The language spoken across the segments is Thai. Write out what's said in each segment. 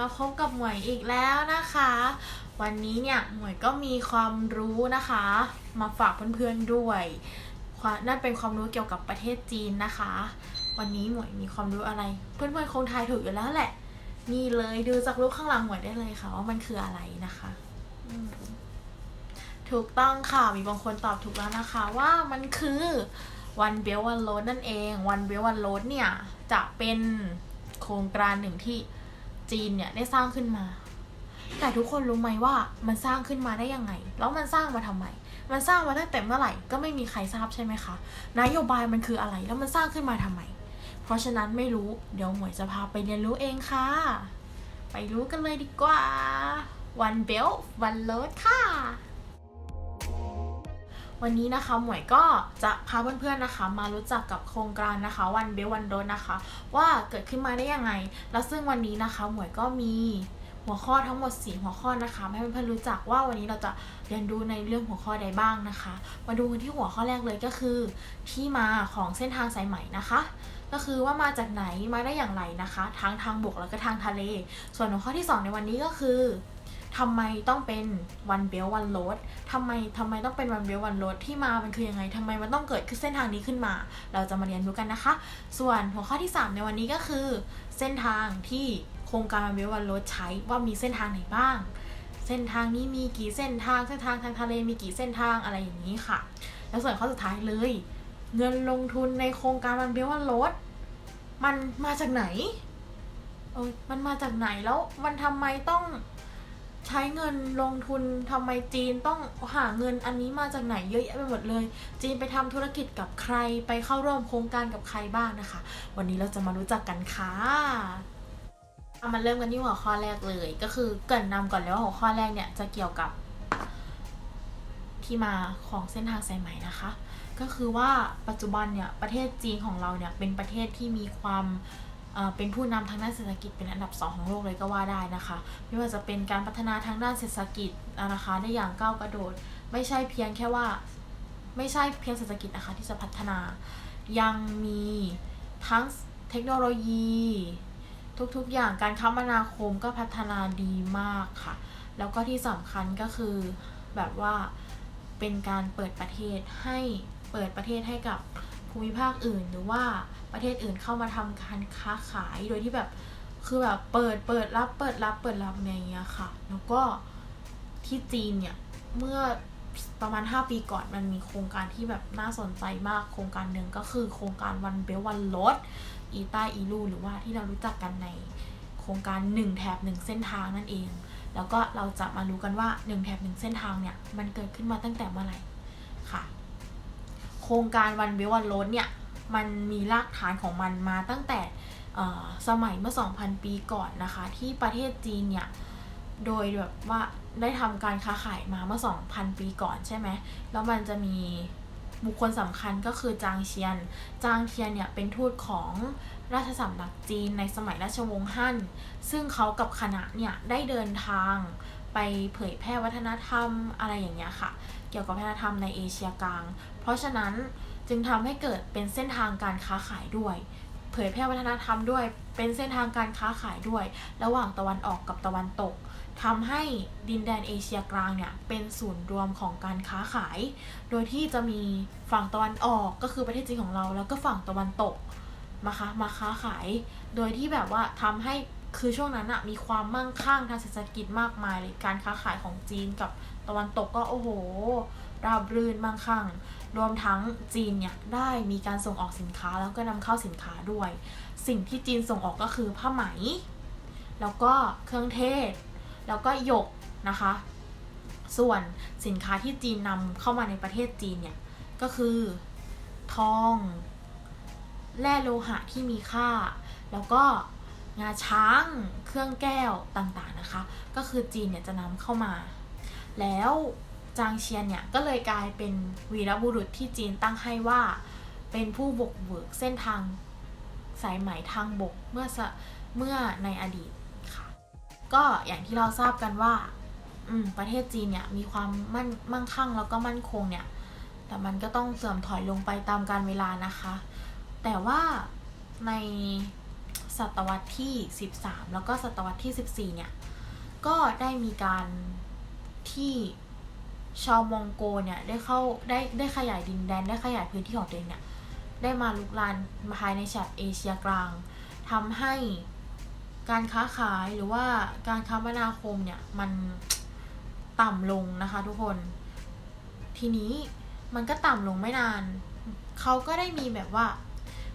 มาพบกับหมวยอีกแล้วนะคะ วันนี้เนี่ยหมวยก็มีความรู้นะคะ มาฝากเพื่อนๆด้วยความนั่นเป็นความรู้เกี่ยวกับประเทศจีนนะคะ วันนี้หมวยมีความรู้อะไร เพื่อนๆคงทายถูกอยู่แล้วแหละ นี่เลยดูจากรูปข้างหลังหมวยได้เลยค่ะ ว่ามันคืออะไรนะคะถูกต้องค่ะมีบางคนตอบถูกแล้วนะคะว่ามันคือวันเบลวันโรดนั่นเองวันเบลวันโรดเนี่ยจะเป็นโครงการหนึ่งที่ จีนเนี่ยได้สร้างขึ้นมา แต่ทุกคนรู้ไหมว่ามันสร้างขึ้นมาได้ยังไง แล้วมันสร้างมาทำไม มันสร้างมาตั้งแต่เมื่อไหร่ก็ไม่มีใครทราบใช่ไหมคะ นโยบายมันคืออะไร แล้วมันสร้างขึ้นมาทำไม เพราะฉะนั้นไม่รู้ เดี๋ยวหมวยจะพาไปเรียนรู้เองค่ะ ไปรู้กันเลยดีกว่า วันเบลวันโรดค่ะ วันนี้นะคะหมวยก็จะพาเพื่อนๆนะคะ มารู้จักกับโครงการนะคะวันเบลวันโดนนะคะ ว่าเกิดขึ้นมาได้ยังไง แล้วซึ่งวันนี้นะคะหมวยก็มีหัวข้อทั้งหมด 4 หัวข้อนะคะให้เพื่อนๆรู้จักว่าวันนี้เราจะเรียนรู้ในเรื่องหัวข้อใดบ้างนะคะ มาดูกันที่หัวข้อแรกเลยก็คือ ที่มาของเส้นทางสายไหมนะคะ ก็คือว่ามาจากไหนมาได้อย่างไรนะคะทั้งทางบกแล้วก็ทางทะเล ส่วนหัวข้อที่ 2 ในวันนี้ก็คือ ทำไมต้องเป็นวันเบลวันโรดทำไมทำไมต้องเป็นวันเบลวันโรดที่มามันคือยังไงทำไมมันต้องเกิดขึ้นเส้นทางนี้ขึ้นมา เราจะมาเรียนรู้กันนะคะ ส่วนหัวข้อที่ 3 ในวันนี้ก็คือ เส้นทางที่โครงการวันเบลวันโรดใช้ว่ามีเส้นทางไหนบ้าง เส้นทางนี้มีกี่เส้นทางเส้นทางทางทะเลมีกี่เส้นทางอะไรอย่างนี้ค่ะ แล้วส่วนข้อสุดท้ายเลย เงินลงทุนในโครงการวันเบลวันโรดมันมาจากไหนเออมันมาจากไหนแล้วมันทำไมต้อง ใช้เงินลงทุนทำไมจีนต้องหาเงินอันนี้มาจากไหนเยอะแยะไปหมดเลย จีนไปทำธุรกิจกับใครไปเข้าร่วมโครงการกับใครบ้างนะคะ วันนี้เราจะมารู้จักกันค่ะเอามาเริ่มกันที่หัวข้อแรกเลย ก็คือเกรินนำก่อนเลยว่าหัวข้อแรกเนี่ยจะเกี่ยวกับ ที่มาของเส้นทางสายไหมนะคะ ก็คือว่าปัจจุบันเนี่ยประเทศจีนของเราเนี่ยเป็นประเทศที่มีความ เป็นผู้นำทางด้านเศรษฐกิจเป็นอันดับสองของโลกเลยก็ว่าได้นะคะ ไม่ว่าจะเป็นการพัฒนาทางด้านเศรษฐกิจนะคะได้อย่างก้าวกระโดด ไม่ใช่เพียงแค่ว่าไม่ใช่เพียงเศรษฐกิจนะคะที่จะพัฒนา ยังมีทั้งเทคโนโลยี ทุกๆอย่างการคมนาคมก็พัฒนาดีมากค่ะ แล้วก็ที่สำคัญก็คือแบบว่าเป็นการเปิดประเทศให้เปิดประเทศให้กับ ภูมิภาคอื่นหรือว่าประเทศอื่นเข้ามาทำการค้าขายโดยที่แบบคือแบบเปิดเปิดรับเปิดรับเปิดรับอย่างเงี้ยค่ะ แล้วก็ที่จีนเนี่ยเมื่อประมาณ 5 ปีก่อนมันมีโครงการที่แบบน่าสนใจมากโครงการหนึ่งก็คือโครงการวันเบลวันรถอีใต้อีลูหรือว่าที่เรารู้จักกันในโครงการ 1 แถบ 1 เส้นทางนั่นเอง แล้วก็เราจะมารู้กันว่า 1 แถบ 1 เส้นทางเนี่ย มันเกิดขึ้นมาตั้งแต่เมื่อไหร่ค่ะ โครงการวันเบลวันรถเนี่ยมันมีรากฐานของมันมาตั้งแต่สมัยเมื่อ 2,000 ปีก่อนนะคะ ที่ประเทศจีนเนี่ยโดยแบบว่าได้ทำการค้าขายมาเมื่อ 2,000 ปีก่อนใช่ไหมแล้วมันจะมีบุคคลสำคัญก็คือจางเชียน จางเทียนเนี่ยเป็นทูตของราชสำนักจีนในสมัยราชวงศ์ฮั่น ซึ่งเขากับคณะเนี่ยได้เดินทางไปเผยแพร่วัฒนธรรมอะไรอย่างเงี้ยค่ะ เกี่ยวกับวัฒนธรรมในเอเชียกลาง เพราะฉะนั้นจึงทำให้เกิดเป็นเส้นทางการค้าขายด้วย เผยแพร่วัฒนธรรมด้วยเป็นเส้นทางการค้าขายด้วย ระหว่างตะวันออกกับตะวันตกทำให้ดินแดนเอเชียกลางเนี่ยเป็นศูนย์รวมของการค้าขาย โดยที่จะมีฝั่งตะวันออกก็คือประเทศจีนของเรา แล้วก็ฝั่งตะวันตกมาค้ามาค้าขาย โดยที่แบบว่าทำให้คือช่วงนั้นอะมีความมั่งคั่งทางเศรษฐกิจมากมายเลยการค้าขายของจีนกับ ตะวันตกก็โอ้โห ราบรื่นมั่งคั่ง รวมทั้งจีนเนี่ยได้มีการส่งออกสินค้าแล้วก็นำเข้าสินค้าด้วย สิ่งที่จีนส่งออกก็คือผ้าไหม แล้วก็เครื่องเทศ แล้วก็หยกนะคะ ส่วนสินค้าที่จีนนำเข้ามาในประเทศจีนเนี่ยก็คือทองแร่โลหะที่มีค่า แล้วก็งาช้าง เครื่องแก้วต่างๆนะคะ ก็คือจีนเนี่ยจะนำเข้ามา แล้วจางเชียนเนี่ยก็เลยกลายเป็นวีรบุรุษที่จีนตั้งให้ว่าเป็นผู้บุกเบิกเส้นทางสายไหมทางบกเมื่อเมื่อในอดีตค่ะ ก็อย่างที่เราทราบกันว่าประเทศจีนเนี่ยมีความมั่นมั่งคั่งแล้วก็มั่นคงเนี่ย แต่มันก็ต้องเสื่อมถอยลงไปตามกาลเวลานะคะ แต่ว่าในศตวรรษที่ 13 แล้วก็ศตวรรษที่ 14 เนี่ย ก็ได้มีการ ที่ชาวมองโกเนี่ยได้เข้าได้ได้ขยายดินแดน ได้ขยายพื้นที่ของตัวเองเนี่ยได้มาลุกลานภายในแถบเอเชียกลางทำให้การค้าขายหรือว่าการคมนาคมเนี่ยมันต่ำลงนะคะทุกคน ทีนี้มันก็ต่ำลงไม่นาน เขาก็ได้มีแบบว่า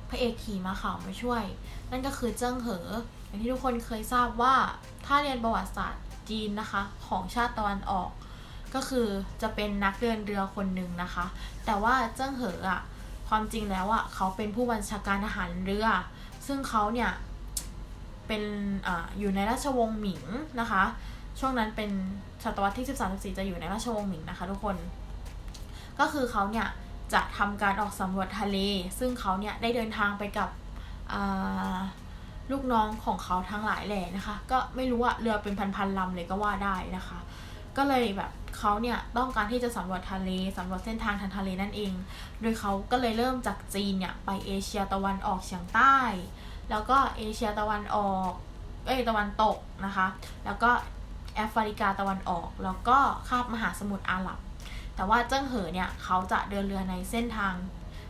พระเอกขี่ม้าขาวมาช่วย นั่นก็คือเจิ้งเหออย่างที่ทุกคนเคยทราบว่าถ้าเรียนประวัติศาสตร์ จีนนะคะ ของชาติตะวันออก ก็คือจะเป็นนักเดินเรือคนหนึ่งนะคะ แต่ว่าเจิ้งเหออะความจริงแล้วอะเขาเป็นผู้บัญชาการทหารเรือ ซึ่งเขาเนี่ยเป็นออยู่ในราชวงศ์หมิงนะคะ ช่วงนั้นเป็นศตวรรษที่ 13 14 จะอยู่ในราชวงศ์หมิงนะคะทุกคน ก็คือเขาเนี่ยจะทำการออกสำรวจทะเล ซึ่งเขาเนี่ยได้เดินทางไปกับ ลูกน้องของเขาทั้งหลายแหล่นะคะ ก็ไม่รู้ว่าเรือเป็นพันๆลำเลยก็ว่าได้นะคะ ก็เลยแบบเขาเนี่ยต้องการที่จะสำรวจทะเลสำรวจเส้นทางทางทะเลนั่นเอง โดยเขาก็เลยเริ่มจากจีนเนี่ยไปเอเชียตะวันออกเฉียงใต้ แล้วก็เอเชียตะวันออกเอ้ยตะวันตกนะคะ แล้วก็แอฟริกาตะวันออก แล้วก็คาบมหาสมุทรอาหรับ แต่ว่าเจิ้งเหอเนี่ยเขาจะเดินเรือในเส้นทาง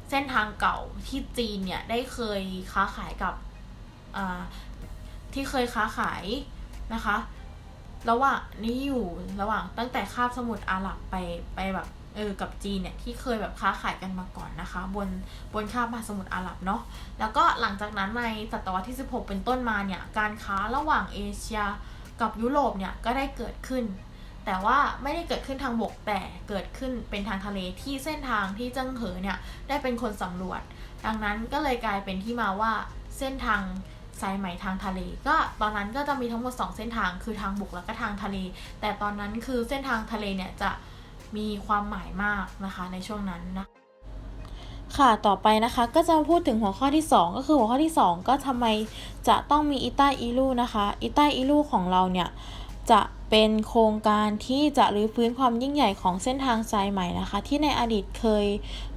เส้นทางเก่าที่จีนเนี่ยได้เคยค้าขายกับ ที่เคยค้าขายนะคะระหว่างนี้อยู่ระหว่างตั้งแต่คาบสมุทรอาหรับไปไปแบบเออกับจีนเนี่ยที่เคยแบบค้าขายกันมาก่อนนะคะ บนบนคาบมหาสมุทรอาหรับเนาะแล้วก็หลังจากนั้นในศตวรรษที่ 16 เป็นต้นมาเนี่ยการค้าระหว่างเอเชียกับยุโรปเนี่ยก็ได้เกิดขึ้น แต่ว่าไม่ได้เกิดขึ้นทางบกแต่เกิดขึ้นเป็นทางทะเลที่เส้นทางที่เจิ้งเหอเนี่ยได้เป็นคนสำรวจ ดังนั้นก็เลยกลายเป็นที่มาว่าเส้นทาง สายไหมทางทะเล ก็ตอนนั้นก็จะมีทั้งหมด 2 เส้นทางคือทางบกแล้วก็ทางทะเล แต่ตอนนั้นคือเส้นทางทะเลเนี่ยจะมีความหมายมากนะคะในช่วงนั้นนะค่ะ ต่อไปนะคะ ก็จะพูดถึงหัวข้อที่ 2 ก็คือหัวข้อที่ 2 ก็ทำไมจะต้องมีอีต้าอีลูนะคะอีต้าอีลูของเราเนี่ย จะเป็นโครงการที่จะรื้อฟื้นความยิ่งใหญ่ของเส้นทางสายใหม่นะคะ ที่ในอดีตเคย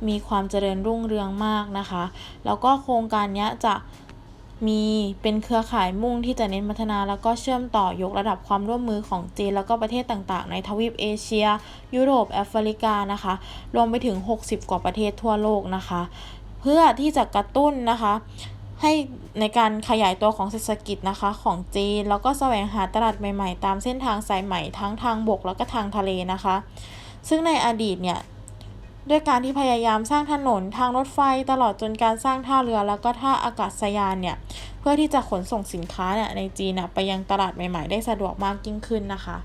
มีความเจริญรุ่งเรืองมากนะคะ แล้วก็โครงการนี้จะ มีเป็นเครือข่ายมุ่งที่จะเน้นพัฒนาแล้วก็เชื่อมต่อยกระดับความร่วมมือของจีน แล้วก็ประเทศต่างๆ ในทวีปเอเชีย ยุโรปแอฟริกานะคะ รวมไปถึง 60 กว่าประเทศทั่วโลกนะคะ เพื่อที่จะกระตุ้นนะคะให้ในการขยายตัวของเศรษฐกิจนะคะของจีน แล้วก็แสวงหาตลาดใหม่ๆ ตามเส้นทางสายใหม่ทั้งทางบกแล้วก็ทางทะเลนะคะ ซึ่งในอดีตเนี่ย ด้วยการที่พยายามสร้างถนนทางรถไฟตลอดจนการสร้างท่าเรือแล้วก็ท่าอากาศยานเนี่ย เพื่อที่จะขนส่งสินค้าเนี่ยในจีนไปยังตลาดใหม่ๆ ได้สะดวกมากยิ่งขึ้นนะคะ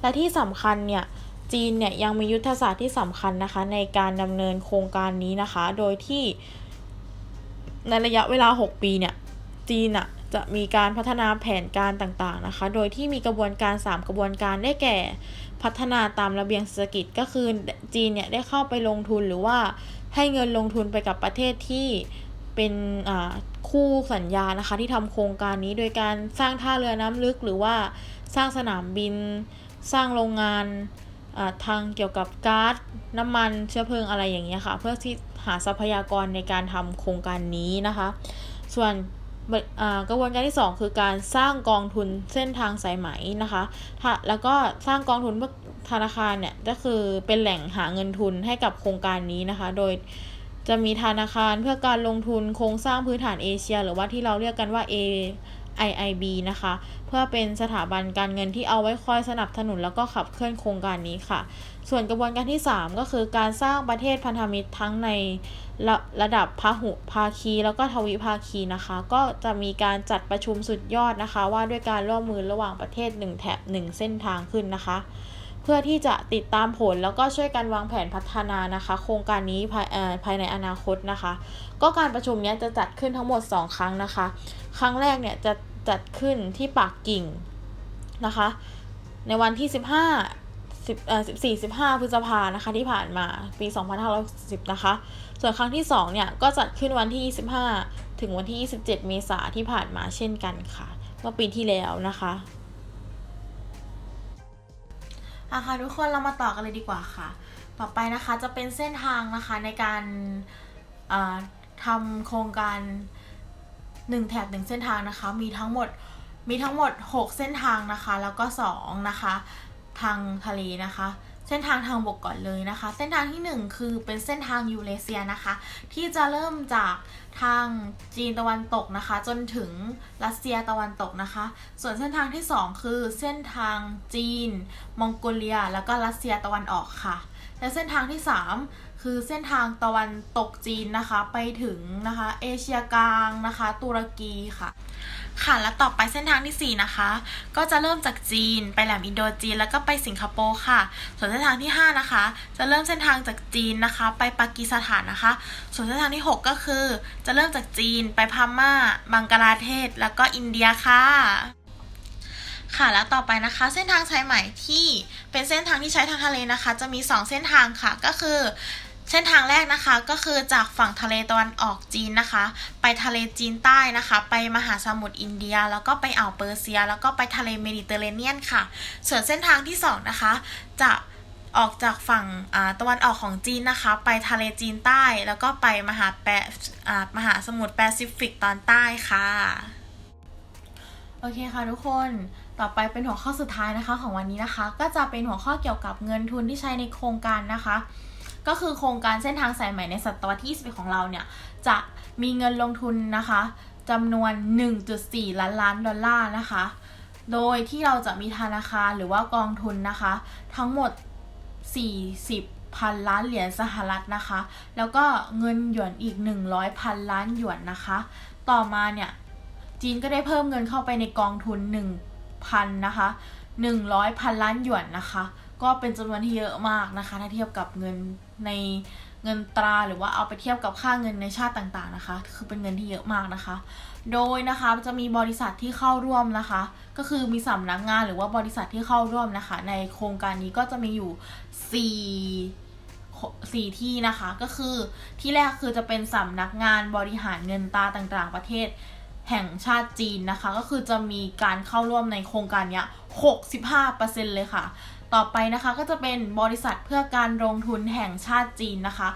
และที่สำคัญเนี่ยจีนเนี่ยยังมียุทธศาสตร์ที่สำคัญนะคะ ในการดำเนินโครงการนี้นะคะ โดยที่ในระยะเวลา 6 ปีเนี่ยจีนอะ จะมีการพัฒนาแผนการต่างๆนะคะ โดยที่มีกระบวนการ 3 กระบวนการได้แก่ พัฒนาตามระเบียงเศรษฐกิจก็คือจีนเนี่ยได้เข้าไปลงทุนหรือว่าให้เงินลงทุนไปกับประเทศที่เป็นคู่สัญญานะคะ ที่ทำโครงการนี้โดยการสร้างท่าเรือน้ำลึก หรือว่าสร้างสนามบิน สร้างโรงงานทางเกี่ยวกับก๊าซน้ำมันเชื้อเพลิงอะไรอย่างเงี้ยค่ะ เพื่อที่หาทรัพยากรในการทำโครงการนี้นะคะ ส่วน กระบวนการที่ 2 คือการสร้างกองทุนเส้นทางสายไหมนะคะแล้วก็สร้างกองทุนเพื่อธนาคารเนี่ยก็คือเป็นแหล่งหาเงินทุนให้กับโครงการนี้นะคะ โดยจะมีธนาคารเพื่อการลงทุนโครงสร้างพื้นฐานเอเชีย หรือว่าที่เราเรียกกันว่า A IIB นะคะ เพื่อเป็นสถาบันการเงินที่เอาไว้คอยสนับสนุนแล้วก็ขับเคลื่อนโครงการนี้ค่ะ ส่วนกระบวนการที่ 3 ก็คือการสร้างประเทศพันธมิตรทั้งในระระดับพหุภาคี แล้วก็ทวิภาคีนะคะ ก็จะมีการจัดประชุมสุดยอดนะคะ ว่าด้วยการร่วมมือระหว่างประเทศ 1 แถบ 1 เส้นทางขึ้นนะคะ เพื่อที่จะติดตามผลแล้วก็ช่วยกันวางแผนพัฒนานะคะ โครงการนี้ภายภายในอนาคตนะคะ ก็การประชุมนี้จะจัดขึ้นทั้งหมด 2 ครั้งนะคะ ครั้งแรกเนี่ยจะ จัดขึ้นที่ปากกิ่งนะคะ ในวันที่ 15 10เอ่อ14 15 พฤษภานะคะที่ผ่านมาปี 2510นะคะ ส่วนครั้งที่ 2 เนี่ย ก็จัดขึ้นวันที่ 25 ถึงวันที่ 27 เมษาที่ผ่านมาเช่นกันค่ะเมื่อปีที่แล้วนะคะอะค่ะทุกคนเรามาต่อกันเลยดีกว่าค่ะ ต่อไปนะคะจะเป็นเส้นทางนะคะในการทำโครงการ 1 แถบ 1 เส้นทางนะคะ มีทั้งหมดมีทั้งหมด 6 เส้นทางนะคะ แล้วก็ 2 นะคะ ทางทะเลนะคะ เส้นทางทางบกก่อนเลยนะคะ เส้นทางที่ 1 คือเป็นเส้นทางยูเรเซียนะคะ ที่จะเริ่มจากทางจีนตะวันตกนะคะ จนถึงรัสเซียตะวันตกนะคะ ส่วนเส้นทางที่ 2 คือเส้นทางจีน มองโกเลีย แล้วก็รัสเซียตะวันออกค่ะ และเส้นทางที่ 3 คือเส้นทางตะวันตกจีนนะคะ ไปถึงนะคะ เอเชียกลางนะคะ ตุรกีค่ะ ค่ะแล้วต่อไปเส้นทางที่ 4 นะคะ ก็จะเริ่มจากจีนไปแหลมอินโดจีนแล้วก็ไปสิงคโปร์ค่ะ ส่วนเส้นทางที่ 5 นะคะ จะเริ่มเส้นทางจากจีนนะคะ ไปปากีสถานนะคะ ส่วนเส้นทางที่ 6 ก็คือ จะเริ่มจากจีนไปพม่า บังกลาเทศ แล้วก็อินเดียค่ะค่ะแล้วต่อไปนะคะ เส้นทางสายใหม่ที่เป็นเส้นทางที่ใช้ทางทะเลนะคะ จะมี 2 เส้นทางค่ะก็คือ เส้นทางแรกนะคะก็คือจากฝั่งทะเลตะวันออกจีนนะคะ ไปทะเลจีนใต้นะคะ ไปมหาสมุทรอินเดีย แล้วก็ไปอ่าวเปอร์เซีย แล้วก็ไปทะเลเมดิเตอร์เรเนียนค่ะ ส่วนเส้นทางที่สองนะคะจะออกจากฝั่งตะวันออกของจีนนะคะ ไปทะเลจีนใต้ แล้วก็ไปมหาแปมหาสมุทรแปซิฟิกตอนใต้ค่ะโอเคค่ะทุกคนต่อไปเป็นหัวข้อสุดท้ายนะคะของวันนี้นะคะ ก็จะเป็นหัวข้อเกี่ยวกับเงินทุนที่ใช้ในโครงการนะคะ ก็คือโครงการเส้นทางสายใหม่ในศตวรรษที่ 21 ของเราเนี่ย จะมีเงินลงทุนนะคะจำนวน 1.4 ล้านล้านดอลลาร์นะคะ โดยที่เราจะมีธนาคารหรือว่ากองทุนนะคะ ทั้งหมด 40พันล้านเหรียญสหรัฐนะคะ แล้วก็เงินหยวนอีก 100พันล้านหยวนนะคะ ต่อมาเนี่ย จีนก็ได้เพิ่มเงินเข้าไปในกองทุน 1,000นะคะ100พันล้านหยวนนะคะ ก็เป็นจำนวนที่เยอะมากนะคะ ถ้าเทียบกับเงินในเงินตราหรือว่าเอาไปเทียบกับค่าเงินในชาติต่างๆนะคะ คือเป็นเงินที่เยอะมากนะคะ โดยนะคะจะมีบริษัทที่เข้าร่วมนะคะ ก็คือมีสำนักงานหรือว่าบริษัทที่เข้าร่วมนะคะ ในโครงการนี้ก็จะมีอยู่ 4สี่ที่นะคะก็คือที่แรกคือจะเป็นสำนักงานบริหารเงินตราต่างๆ ประเทศแห่งชาติจีนนะคะ ก็คือจะมีการเข้าร่วมในโครงการนี้65%เลยค่ะ ต่อไปนะคะก็จะเป็นบริษัทเพื่อการลงทุนแห่งชาติจีนนะคะ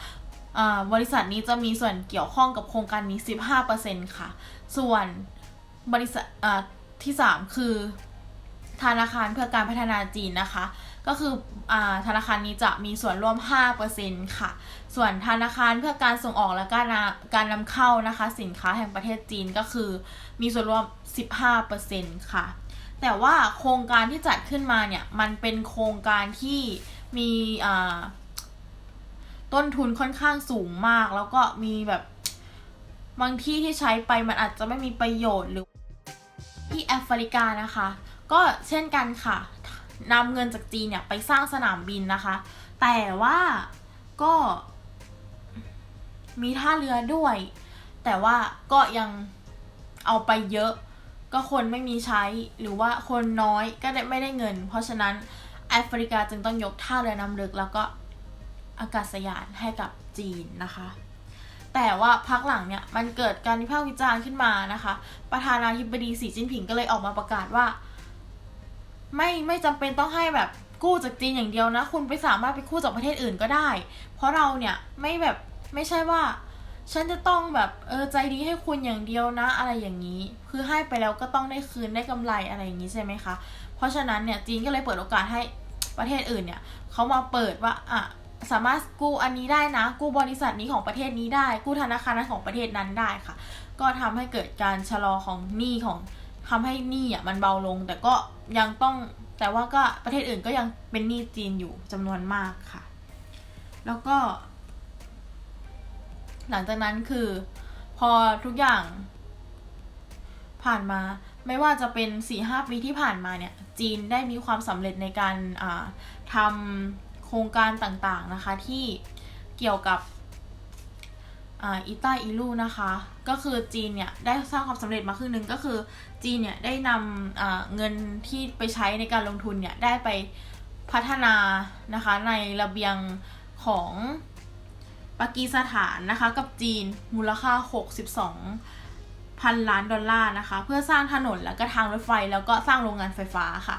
บริษัทนี้จะมีส่วนเกี่ยวข้องกับโครงการนี้ 15%ค่ะ ส่วนบริษัทที่ 3 คือธนาคารเพื่อการพัฒนาจีนนะคะ ก็คืออธนาคารนี้จะมีส่วนร่วม 5%ค่ะ ส่วนธนาคารเพื่อการส่งออกและการการนำเข้านะคะ สินค้าแห่งประเทศจีนก็คือมีส่วนร่วม 15%ค่ะ แต่ว่าโครงการที่จัดขึ้นมาเนี่ย มันเป็นโครงการที่มีต้นทุนค่อนข้างสูงมาก แล้วก็มีแบบบางที่ที่ใช้ไปมันอาจจะไม่มีประโยชน์หรือที่แอฟริกานะคะ ก็เช่นกันค่ะนำเงินจากจีนเนี่ยไปสร้างสนามบินนะคะ แต่ว่าก็มีท่าเรือด้วย แต่ว่าก็ยังเอาไปเยอะ ก็คนไม่มีใช้หรือว่าคนน้อยก็ไม่ได้เงิน เพราะฉะนั้นแอฟริกาจึงต้องยกท่าเรือนำลึก แล้วก็อากาศยานให้กับจีนนะคะ แต่ว่าพักหลังเนี่ยมันเกิดการวิพากษ์วิจารณ์ขึ้นมานะคะ ประธานาธิบดีสีจิ้นผิงก็เลยออกมาประกาศว่า ไม่ไม่จำเป็นต้องให้แบบกู้จากจีนอย่างเดียวนะ คุณไปสามารถไปกู้จากประเทศอื่นก็ได้ เพราะเราเนี่ยไม่แบบไม่ใช่ว่า ฉันจะต้องแบบเออใจดีให้คุณอย่างเดียวนะ อะไรอย่างนี้ คือให้ไปแล้วก็ต้องได้คืนได้กำไรอะไรอย่างนี้ใช่ไหมคะ เพราะฉะนั้นเนี่ยจีนก็เลยเปิดโอกาสให้ประเทศอื่นเนี่ยเขามาเปิดว่าอะสามารถกู้อันนี้ได้นะ กู้บริษัทนี้ของประเทศนี้ได้ กู้ธนาคารนั้นของประเทศนั้นได้ค่ะ ก็ทำให้เกิดการชะลอของหนี้ของทำให้หนี้อะมันเบาลง แต่ก็ยังต้องแต่ว่าก็ประเทศอื่นก็ยังเป็นหนี้จีนอยู่จำนวนมากค่ะ แล้วก็ หลังจากนั้นคือ พอทุกอย่าง ผ่านมาไม่ว่าจะเป็นสี่ห้าปีที่ผ่านมาเนี่ย จีนได้มีความสำเร็จในการทำโครงการต่างๆนะคะ ที่เกี่ยวกับอีต้าอีลูนะคะ ก็คือจีนเนี่ยได้สร้างความสำเร็จมาครึ่งหนึ่งก็คือจีนเนี่ยได้นำเงินที่ไปใช้ในการลงทุนเนี่ยได้ไปพัฒนานะคะในระเบียงของ ปากีสถานนะคะกับจีนมูลค่า 62พันล้านดอลลาร์นะคะ เพื่อสร้างถนนแล้วก็ทางรถไฟแล้วก็สร้างโรงงานไฟฟ้าค่ะ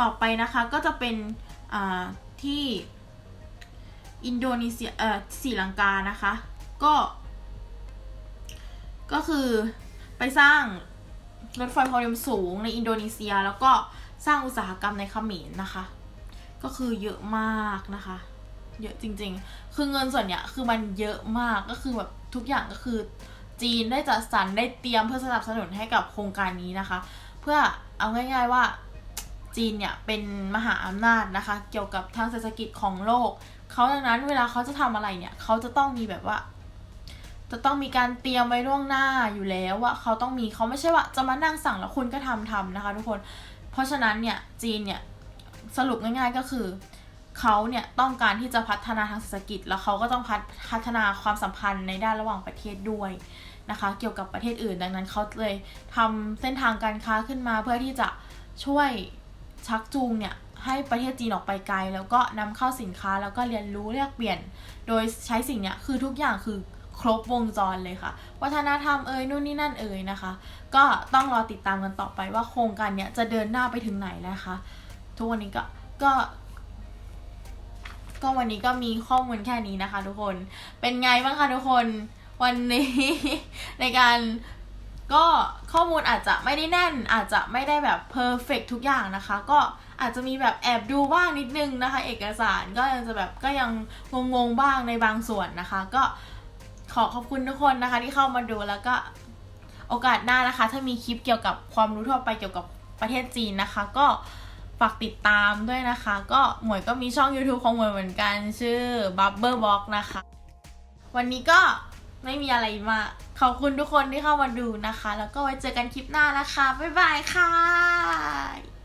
ต่อไปนะคะก็จะเป็นที่อินโดนีเซียเอ่อศรีลังกานะคะ ก็ ก็คือไปสร้างรถไฟความเร็วสูงในอินโดนีเซีย แล้วก็สร้างอุตสาหกรรมในเขมรนะคะ ก็คือเยอะมากนะคะ เยอะจริง ๆ คือเงินส่วนเนี้ยคือมันเยอะมากก็คือแบบทุกอย่างก็คือ จีนได้จัดสรรได้เตรียมเพื่อสนับสนุนให้กับโครงการนี้นะคะ เพื่อเอาง่าย ๆว่าจีนเนี่ยเป็นมหาอำนาจนะคะ เกี่ยวกับทางเศรษฐกิจของโลกเขาดังนั้นเวลาเขาจะทำอะไรเนี่ยเขาจะต้องมีแบบว่า จะต้องมีการเตรียมไว้ล่วงหน้าอยู่แล้วว่าเขาต้องมีเขาไม่ใช่ว่าจะมานั่งสั่งแล้วคุณก็ทำทำนะคะ ทุกคน เพราะฉะนั้นเนี่ยจีนเนี่ยสรุปง่ายๆก็คือ เขาเนี่ยต้องการที่จะพัฒนาทางเศรษฐกิจ แล้วเขาก็ต้องพัฒนาความสัมพันธ์ในด้านระหว่างประเทศด้วยนะคะ เกี่ยวกับประเทศอื่นดังนั้นเขาเลยทำเส้นทางการค้าขึ้นมาเพื่อที่จะช่วยชักจูงเนี่ยให้ประเทศจีนออกไปไกล แล้วก็นำเข้าสินค้าแล้วก็เรียนรู้แลกเปลี่ยน โดยใช้สิ่งเนี้ยคือทุกอย่างคือครบวงจรเลยค่ะ วัฒนธรรมเอ่ยนู่นนี่นั่นเอ่ยนะคะ ก็ต้องรอติดตามกันต่อไปว่าโครงการเนี้ยจะเดินหน้าไปถึงไหนนะคะ ทุกวันนี้ก็ก็ ก็วันนี้ก็มีข้อมูลแค่นี้นะคะ ทุกคน เป็นไงบ้างคะทุกคน วันนี้ ในการก็ข้อมูลอาจจะไม่ได้แน่น อาจจะไม่ได้แบบเพอร์เฟกทุกอย่างนะคะ ก็อาจจะมีแบบแอบดูบ้างนิดนึงนะคะ เอกสารก็ยังจะแบบก็ยังงงๆบ้างในบางส่วนนะคะ ก็ขอขอบคุณทุกคนนะคะ ที่เข้ามาดูแล้วก็โอกาสหน้านะคะ ถ้ามีคลิปเกี่ยวกับความรู้ทั่วไปเกี่ยวกับประเทศจีนนะคะ ก็ ฝากติดตามด้วยนะคะ ก็หมวยก็มีช่อง YouTube ของหมวยเหมือนกันชื่อ Bubble Box นะคะ วันนี้ก็ไม่มีอะไรมา ขอบคุณทุกคนที่เข้ามาดูนะคะ แล้วก็ไว้เจอกันคลิปหน้านะคะ บ๊ายบายค่ะ